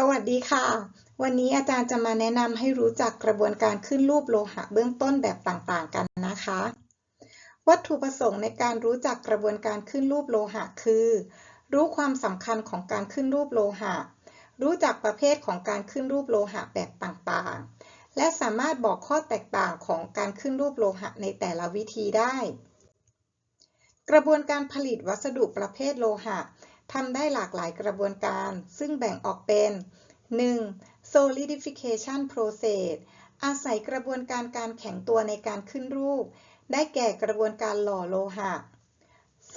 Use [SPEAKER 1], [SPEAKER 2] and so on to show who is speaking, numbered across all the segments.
[SPEAKER 1] สวัสดีค่ะ วันนี้อาจารย์จะมาแนะนำให้รู้จักกระบวนการขึ้นรูปโลหะเบื้องต้นแบบต่างๆ กันนะคะ วัตถุประสงค์ในการรู้จักกระบวนการขึ้นรูปโลหะคือ รู้ความสำคัญของการขึ้นรูปโลหะ รู้จักประเภทของการขึ้นรูปโลหะแบบต่างๆ และสามารถบอกข้อแตกต่างของการขึ้นรูปโลหะในแต่ละวิธีได้ กระบวนการผลิตวัสดุประเภทโลหะ ทำได้หลากหลายกระบวนการ ซึ่งแบ่งออกเป็น 1. solidification process อาศัยกระบวนการการแข็งตัวในการขึ้นรูป ได้แก่กระบวนการหล่อโลหะ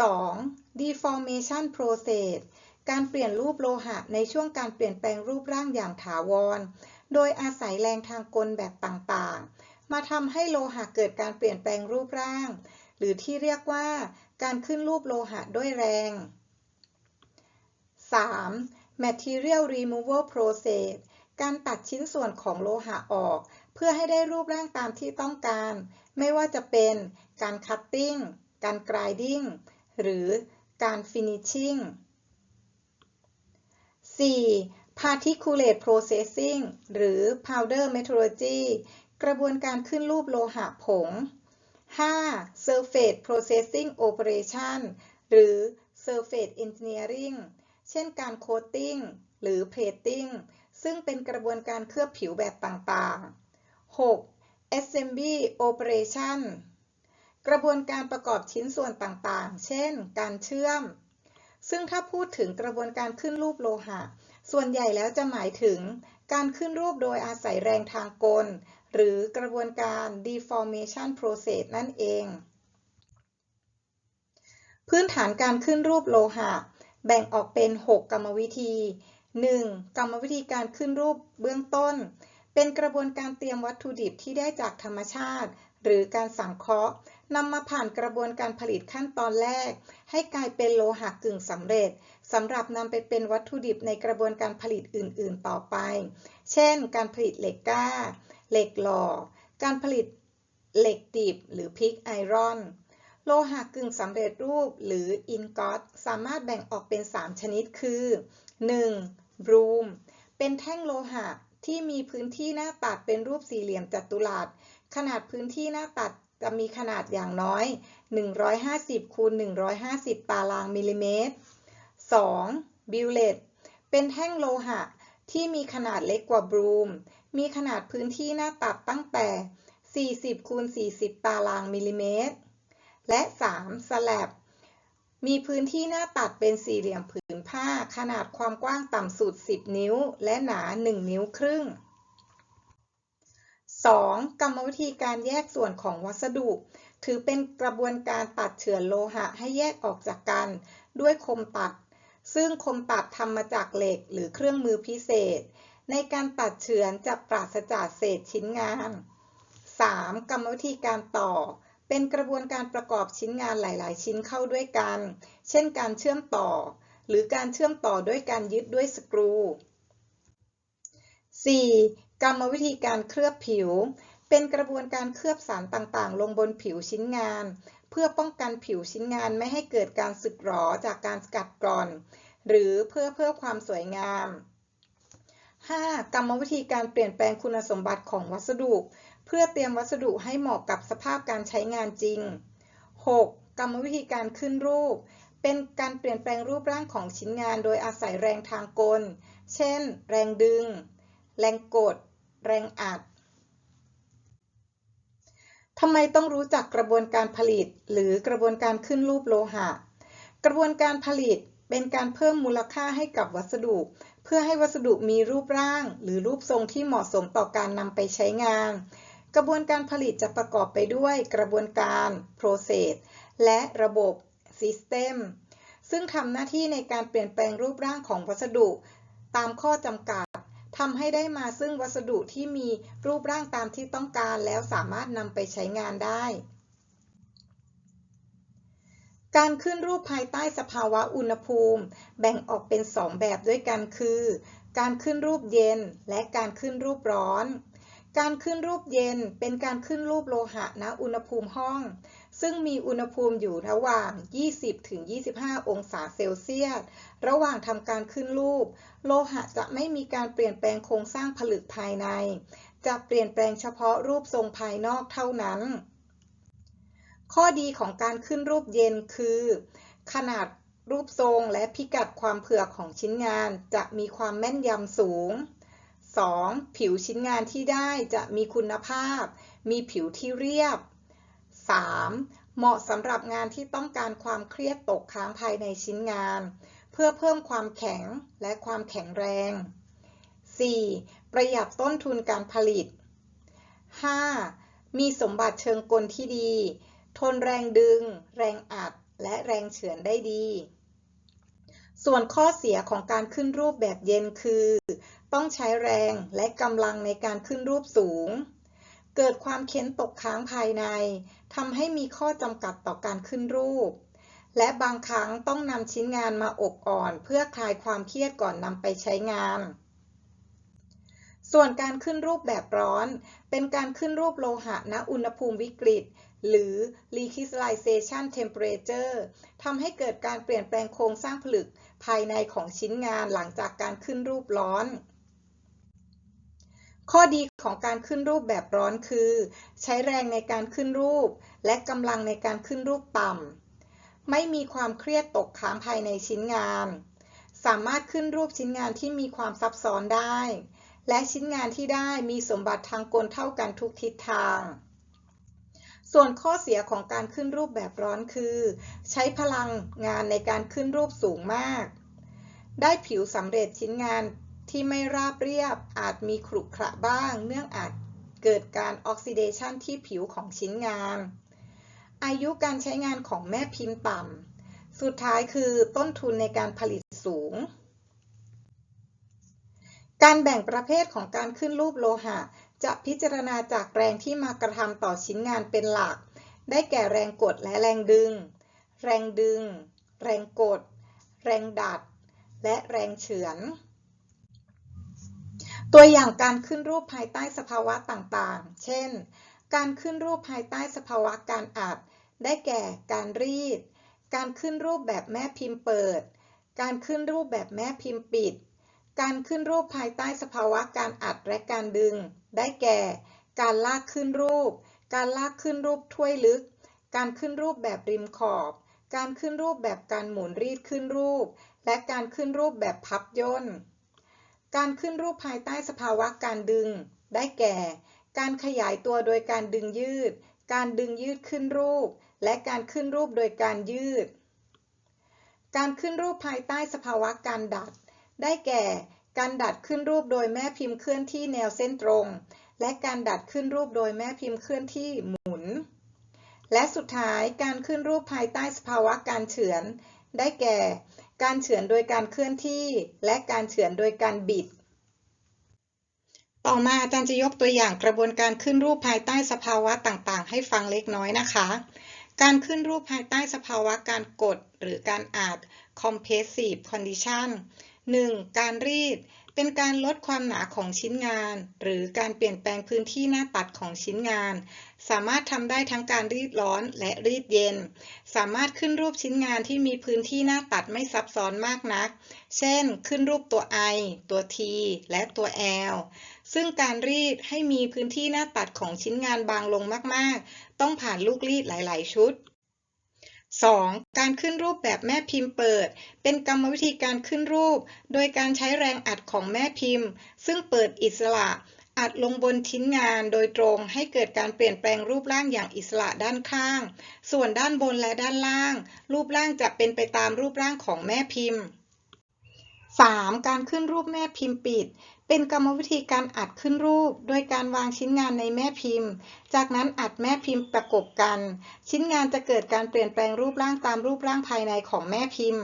[SPEAKER 1] 2. deformation process การเปลี่ยนรูปโลหะในช่วงการเปลี่ยนแปลงรูปร่างอย่างถาวร โดยอาศัยแรงทางกลแบบต่างๆ มาทำให้โลหะเกิดการเปลี่ยนแปลงรูปร่าง หรือที่เรียกว่าการขึ้นรูปโลหะด้วยแรง 3. Material Removal Process การตัดชิ้นส่วนของโลหะออก เพื่อให้ได้รูปร่างตามที่ต้องการ ไม่ว่าจะเป็นการคัตติ้ง การกรายดิ้ง หรือการฟินิชชิ่ง 4. Particulate Processing หรือ Powder Metallurgy กระบวนการขึ้นรูปโลหะผง 5. Surface Processing Operation หรือ Surface Engineering เช่นการโคตติ้งหรือเพลตติ้งซึ่งเป็นกระบวนการเคลือบผิวแบบต่างๆ 6. Assembly Operation กระบวนการประกอบชิ้นส่วนต่างๆ เช่น การเชื่อม ซึ่งถ้าพูดถึงกระบวนการขึ้นรูปโลหะ ส่วนใหญ่แล้วจะหมายถึง การขึ้นรูปโดยอาศัยแรงทางกล หรือกระบวนการ deformation process นั่นเอง พื้นฐานการขึ้นรูปโลหะ แบ่งออกเป็น 6 กรรมวิธี 1. กรรมวิธีการขึ้นรูปเบื้องต้น เป็นกระบวนการเตรียมวัตถุดิบที่ได้จากธรรมชาติ หรือการสังเคราะห์นำมาผ่านกระบวนการผลิตขั้นตอนแรก ให้กลายเป็นโลหะกึ่งสำเร็จสำหรับนำไปเป็นวัตถุดิบในกระบวนการผลิตอื่น ๆ ต่อไป เช่น การผลิตเหล็กกล้า เหล็กหล่อ การผลิตเหล็กดิบหรือพิกไอรอน โลหะกึ่งสำเร็จรูปหรืออินกอตสามารถแบ่งออกเป็น 3 ชนิดคือ 1. บรูม เป็นแท่งโลหะที่มีพื้นที่หน้าตัดเป็นรูปสี่เหลี่ยมจัตุรัส ขนาดพื้นที่หน้าตัดจะมีขนาดอย่างน้อย 150คูณ150 ตารางมิลลิเมตร 2. บิลเลต เป็นแท่งโลหะที่มีขนาดเล็กกว่าบรูม มีขนาดพื้นที่หน้าตัดตั้งแต่ 40คูณ40 ตารางมิลลิเมตร และ 3. สลับมีพื้นที่หน้าตัดเป็นสี่เหลี่ยมผืนผ้า ขนาดความกว้างต่ำสุด 10 นิ้ว และหนา 1 นิ้วครึ่ง 2. กรรมวิธีการแยกส่วนของวัสดุ ถือเป็นกระบวนการตัดเฉือนโลหะให้แยกออกจากกัน ด้วยคมตัด ซึ่งคมตัดทำมาจากเหล็กหรือเครื่องมือพิเศษ ในการตัดเฉือนจะปราศจากเศษชิ้นงาน 3. กรรมวิธีการต่อ เป็นกระบวนการประกอบชิ้นงานหลาย ๆ ชิ้นเข้าด้วยกัน เช่นการเชื่อมต่อ หรือการเชื่อมต่อด้วยการยึดด้วยสกรู 4. กรรมวิธีการเคลือบผิว เป็นกระบวนการเคลือบสารต่าง ๆ ลงบนผิวชิ้นงาน เพื่อป้องกันผิวชิ้นงานไม่ให้เกิดการสึกหรอจากการสกัดกร่อน หรือเพื่อเพื่อความสวยงาม 5. กรรมวิธีการเปลี่ยนแปลงคุณสมบัติของวัสดุ พื่อเตรียมวัสดุให้เหมาะกับสภาพการใช้งานจริง 6. กรรมวิธีการขึ้นรูป เป็นการเปลี่ยนแปลงรูปร่างของชิ้นงานโดยอาศัยแรงทางกล เช่น แรงดึง แรงกด แรงอัดทำไมต้องรู้จักกระบวนการผลิต หรือกระบวนการขึ้นรูปโลหะ กระบวนการผลิตเป็นการเพิ่มมูลค่าให้กับวัสดุ เพื่อให้วัสดุมีรูปร่าง หรือรูปทรงที่เหมาะสมต่อการนำไปใช้งาน กระบวนการผลิตจะประกอบไปด้วยกระบวนการ process และระบบ system ซึ่งทำหน้าที่ในการเปลี่ยนแปลงรูปร่างของวัสดุ ตามข้อจำกัดทำให้ได้มาซึ่งวัสดุที่มีรูปร่างตามที่ต้องการ แล้วสามารถนำไปใช้งานได้ การขึ้นรูปภายใต้สภาวะอุณหภูมิ แบ่งออกเป็น 2 แบบด้วยกันคือ การขึ้นรูปเย็นและการขึ้นรูปร้อน การขึ้นรูปเย็นเป็นการขึ้นรูปโลหะณอุณหภูมิห้อง ซึ่งมีอุณหภูมิอยู่ระหว่าง 20-25 องศาเซลเซียส ระหว่างทำการขึ้นรูป โลหะจะไม่มีการเปลี่ยนแปลงโครงสร้างผลึกภายใน จะเปลี่ยนแปลงเฉพาะรูปทรงภายนอกเท่านั้น ข้อดีของการขึ้นรูปเย็นคือ ขนาดรูปทรงและพิกัดความเผือกของชิ้นงานจะมีความแม่นยำสูง 2. ผิวชิ้นงานที่ได้จะมีคุณภาพ มีผิวที่เรียบ 3. เหมาะสำหรับงานที่ต้องการความเครียดตกค้างภายในชิ้นงาน เพื่อเพิ่มความแข็งและความแข็งแรง 4. ประหยัดต้นทุนการผลิต 5. มีสมบัติเชิงกลที่ดี ทนแรงดึง แรงอัด และแรงเฉือนได้ดี ส่วนข้อเสียของการขึ้นรูปแบบเย็นคือ ต้องใช้แรงและกำลังในการขึ้นรูปสูง เกิดความเค้นตกค้างภายในทำให้มีข้อจำกัดต่อการขึ้นรูป และบางครั้งต้องนำชิ้นงานมาอบอ่อน เพื่อคลายความเครียดก่อนนำไปใช้งาน ส่วนการขึ้นรูปแบบร้อน เป็นการขึ้นรูปโลหะณอุณหภูมิวิกฤตหรือ recrystallization temperature ทำให้เกิดการเปลี่ยนแปลงโครงสร้างผลึกภายในของชิ้นงานหลังจากการขึ้นรูปร้อน ข้อดีของการขึ้นรูปแบบร้อนคือ ใช้แรงในการขึ้นรูป และกำลังในการขึ้นรูปต่ำ ไม่มีความเครียดตกค้างภายในชิ้นงาน สามารถขึ้นรูปชิ้นงานที่มีความซับซ้อนได้ และชิ้นงานที่ได้มีสมบัติทางกลเท่ากันทุกทิศทาง ส่วนข้อเสียของการขึ้นรูปแบบร้อนคือ ใช้พลังงานในการขึ้นรูปสูงมาก ได้ผิวสำเร็จชิ้นงาน ที่ไม่ราบเรียบอาจมีขรุขระบ้าง เนื่องอาจเกิดการออกซิเดชันที่ผิวของชิ้นงาน อายุการใช้งานของแม่พิมพ์ต่ำ สุดท้ายคือต้นทุนในการผลิตสูง การแบ่งประเภทของการขึ้นรูปโลหะ จะพิจารณาจากแรงที่มากระทำต่อชิ้นงานเป็นหลัก ได้แก่แรงกดและแรงดึง แรงดึง แรงกด แรงดัด และแรงเฉือน ตัวอย่างการขึ้นรูปภายใต้สภาวะต่างๆ เช่น การขึ้นรูปภายใต้สภาวะการอัด ได้แก่การรีด การขึ้นรูปแบบแม่พิมพ์เปิด การขึ้นรูปแบบแม่พิมพ์ปิด การขึ้นรูปภายใต้สภาวะการอัดและการดึง ได้แก่ การลากขึ้นรูป การลากขึ้นรูปถ้วยลึก การขึ้นรูปแบบริมขอบ การขึ้นรูปแบบการหมุนรีดขึ้นรูป และการขึ้นรูปแบบพับย่น การขึ้นรูปภายใต้สภาวะการดึง ได้แก่ การขยายตัวโดยการดึงยืด การดึงยืดขึ้นรูป และการขึ้นรูปโดยการยืด การขึ้นรูปภายใต้สภาวะการดัด ได้แก่ การดัดขึ้นรูปโดยแม่พิมพ์เคลื่อนที่แนวเส้นตรง และการดัดขึ้นรูปโดยแม่พิมพ์เคลื่อนที่หมุน และสุดท้ายการขึ้นรูปภายใต้สภาวะการเฉือน ได้แก่ การเฉือนโดยการเคลื่อนที่ และการเฉือนโดยการบิด ต่อมาอาจารย์จะยกตัวอย่างกระบวนการขึ้นรูปภายใต้สภาวะต่างๆ ให้ฟังเล็กน้อยนะคะ การขึ้นรูปภายใต้สภาวะการกดหรือการอัด compressive condition 1. การรีด เป็นการลดความหนาของชิ้นงาน หรือการเปลี่ยนแปลงพื้นที่หน้าตัดของชิ้นงาน สามารถทำได้ทั้งการรีดร้อนและรีดเย็น สามารถขึ้นรูปชิ้นงานที่มีพื้นที่หน้าตัดไม่ซับซ้อนมากนัก เช่น ขึ้นรูปตัว I ตัว T และตัว L ซึ่งการรีดให้มีพื้นที่หน้าตัดของชิ้นงานบางลงมาก ๆ ต้องผ่านลูกรีดหลาย ๆ ชุด 2. การขึ้นรูปแบบแม่พิมพ์เปิด เป็นกรรมวิธีการขึ้นรูป โดยการใช้แรงอัดของแม่พิมพ์ ซึ่งเปิดอิสระ อัดลงบนชิ้นงานโดยตรงให้เกิดการเปลี่ยนแปลงรูปร่างอย่างอิสระด้านข้าง ส่วนด้านบนและด้านล่าง รูปร่างจะเป็นไปตามรูปร่างของแม่พิมพ์ 3. การขึ้นรูปแม่พิมพ์ปิด เป็นกรรมวิธีการอัดขึ้นรูป โดยการวางชิ้นงานในแม่พิมพ์ จากนั้นอัดแม่พิมพ์ประกบกัน ชิ้นงานจะเกิดการเปลี่ยนแปลงรูปร่างตามรูปร่างภายในของแม่พิมพ์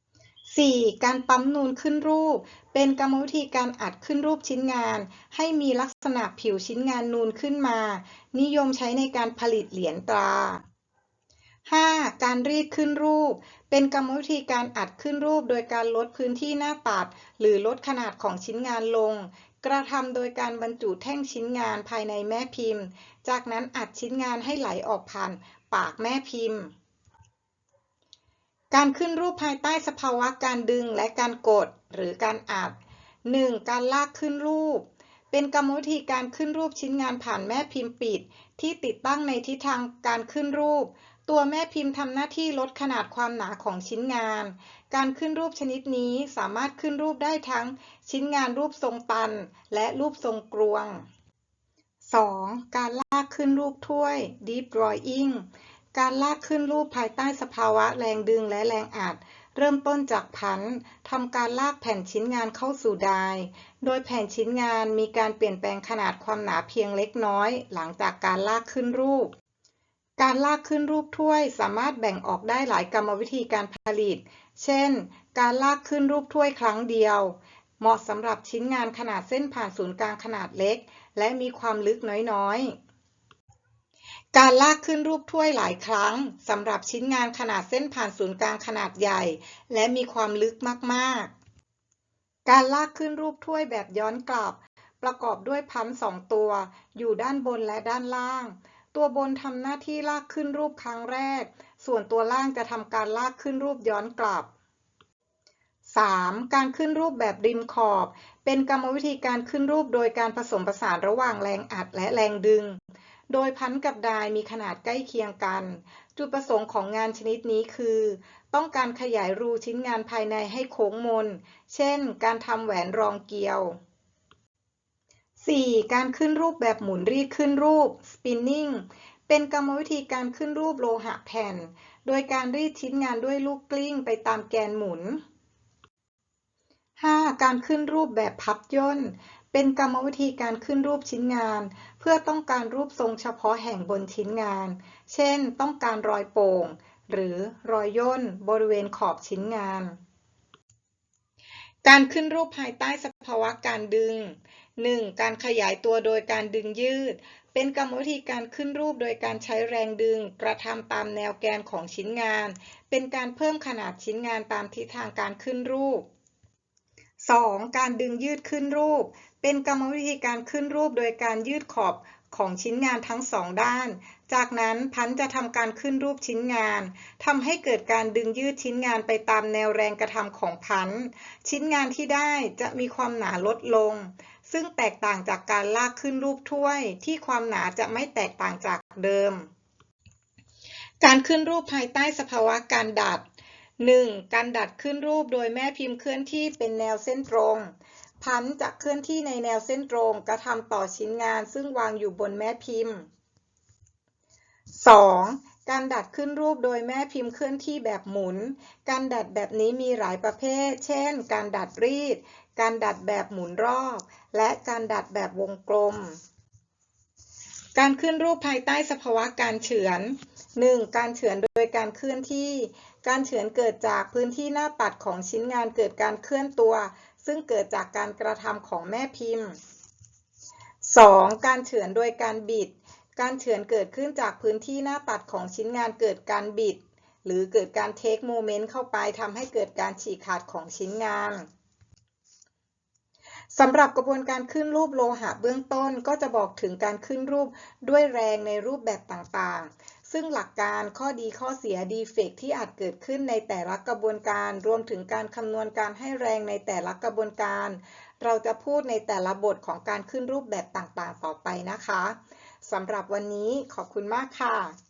[SPEAKER 1] 4. การปั๊มนูนขึ้นรูป เป็นกรรมวิธีการอัดขึ้นรูปชิ้นงาน ให้มีลักษณะผิวชิ้นงานนูนขึ้นมา นิยมใช้ในการผลิตเหรียญตรา 5. การรีดขึ้นรูป เป็นกรรมวิธีการอัดขึ้นรูป โดยการลดพื้นที่หน้าตัด หรือลดขนาดของชิ้นงานลง กระทำโดยการบรรจุแท่งชิ้นงานภายในแม่พิมพ์ จากนั้นอัดชิ้นงานให้ไหลออกผ่านปากแม่พิมพ์ การขึ้นรูปภายใต้สภาวะการดึงและการกด หรือการอัด 1. การลากขึ้นรูป เป็นกรรมวิธีการขึ้นรูปชิ้นงานผ่านแม่พิมพ์ปิด ที่ติดตั้งในทิศทางการขึ้นรูป ตัวแม่พิมพ์ทำหน้าที่ลดขนาดความหนาของชิ้นงาน การขึ้นรูปชนิดนี้สามารถขึ้นรูปได้ทั้งชิ้นงานรูปทรงตัน และรูปทรงกลวง 2. การลากขึ้นรูปถ้วย Deep Drawing การลากขึ้นรูปภายใต้สภาวะแรงดึงและแรงอัด เริ่มต้นจากพันทำการลากแผ่นชิ้นงานเข้าสู่ไดาย โดยแผ่นชิ้นงานมีการเปลี่ยนแปลงขนาดความหนาเพียงเล็กน้อย หลังจากการลากขึ้นรูป การลากขึ้นรูปถ้วยสามารถแบ่งออกได้หลายกรรมวิธีการผลิต เช่น การลากขึ้นรูปถ้วยครั้งเดียว เหมาะสำหรับชิ้นงานขนาดเส้นผ่านศูนย์กลางขนาดเล็ก และมีความลึกน้อยๆ การลากขึ้นรูปถ้วยหลายครั้งสำหรับชิ้นงานขนาดเส้นผ่านศูนย์กลางขนาดใหญ่ และมีความลึกมากๆ การลากขึ้นรูปถ้วยแบบย้อนกลับ ประกอบด้วยพันสองตัว อยู่ด้านบนและด้านล่าง ตัวบนทำหน้าที่ลากขึ้นรูปครั้งแรก ส่วนตัวล่างจะทำการลากขึ้นรูปย้อนกลับ 3. การขึ้นรูปแบบริมขอบ เป็นกรรมวิธีการขึ้นรูปโดยการผสมผสานระหว่างแรงอัดและแรงดึง โดยพันกับดายมีขนาดใกล้เคียงกัน จุดประสงค์ของงานชนิดนี้คือ ต้องการขยายรูชิ้นงานภายในให้โค้งมน เช่น การทำแหวนรองเกลียว 4. การขึ้นรูปแบบหมุนรีดขึ้นรูป spinning เป็นกรรมวิธีการขึ้นรูปโลหะแผ่น โดยการรีดชิ้นงานด้วยลูกกลิ้งไปตามแกนหมุน 5. การขึ้นรูปแบบพับย่น เป็นกรรมวิธีการขึ้นรูปชิ้นงาน เพื่อต้องการรูปทรงเฉพาะแห่งบนชิ้นงาน เช่น ต้องการรอยโป่ง หรือรอยย่นบริเวณขอบชิ้นงาน การขึ้นรูปภายใต้สภาวะการดึง 1. การขยายตัวโดยการดึงยืด เป็นกรรมวิธีการขึ้นรูปโดยการใช้แรงดึง กระทำตามแนวแกนของชิ้นงาน เป็นการเพิ่มขนาดชิ้นงานตามทิศทางการขึ้นรูป 2. การดึงยืดขึ้นรูป เป็นกรรมวิธีการขึ้นรูปโดยการยืดขอบของชิ้นงานทั้งสองด้าน จากนั้นพันจะทำการขึ้นรูปชิ้นงาน ทำให้เกิดการดึงยืดชิ้นงานไปตามแนวแรงกระทำของพัน ชิ้นงานที่ได้จะมีความหนาลดลง ซึ่งแตกต่างจากการลากขึ้นรูปถ้วยที่ความหนาจะไม่แตกต่างจากเดิม การขึ้นรูปภายใต้สภาวะการดัด 1. การดัดขึ้นรูปโดยแม่พิมพ์เคลื่อนที่เป็นแนวเส้นตรง พันจะเคลื่อนที่ในแนวเส้นตรงกระทำต่อชิ้นงานซึ่งวางอยู่บนแม่พิมพ์ 2. การดัดขึ้นรูปโดยแม่พิมพ์เคลื่อนที่แบบหมุน การดัดแบบนี้มีหลายประเภท เช่น การดัดรีด การดัดแบบหมุนรอบ และการดัดแบบวงกลม การขึ้นรูปภายใต้สภาวะการเฉือน 1. การเฉือนโดยการเคลื่อนที่ การเฉือนเกิดจากพื้นที่หน้าปัดของชิ้นงานเกิดการเคลื่อนตัว ซึ่งเกิดจากการกระทำของแม่พิมพ์ 2. การเฉือนโดยการบิด การเฉือนเกิดขึ้นจากพื้นที่หน้าปัดของชิ้นงานเกิดการบิด หรือเกิดการเทคโมเมนต์เข้าไปทำให้เกิดการฉีกขาดของชิ้นงาน สำหรับกระบวนการขึ้นรูปโลหะเบื้องต้นก็จะบอกถึงการขึ้นรูปด้วยแรงในรูปแบบต่างๆ ซึ่งหลักการข้อดีข้อเสียดีเฟกที่อาจเกิดขึ้นในแต่ละกระบวนการ รวมถึงการคำนวณการให้แรงในแต่ละกระบวนการ เราจะพูดในแต่ละบทของการขึ้นรูปแบบต่างๆ ต่อไปนะคะสำหรับวันนี้ขอบคุณมากค่ะ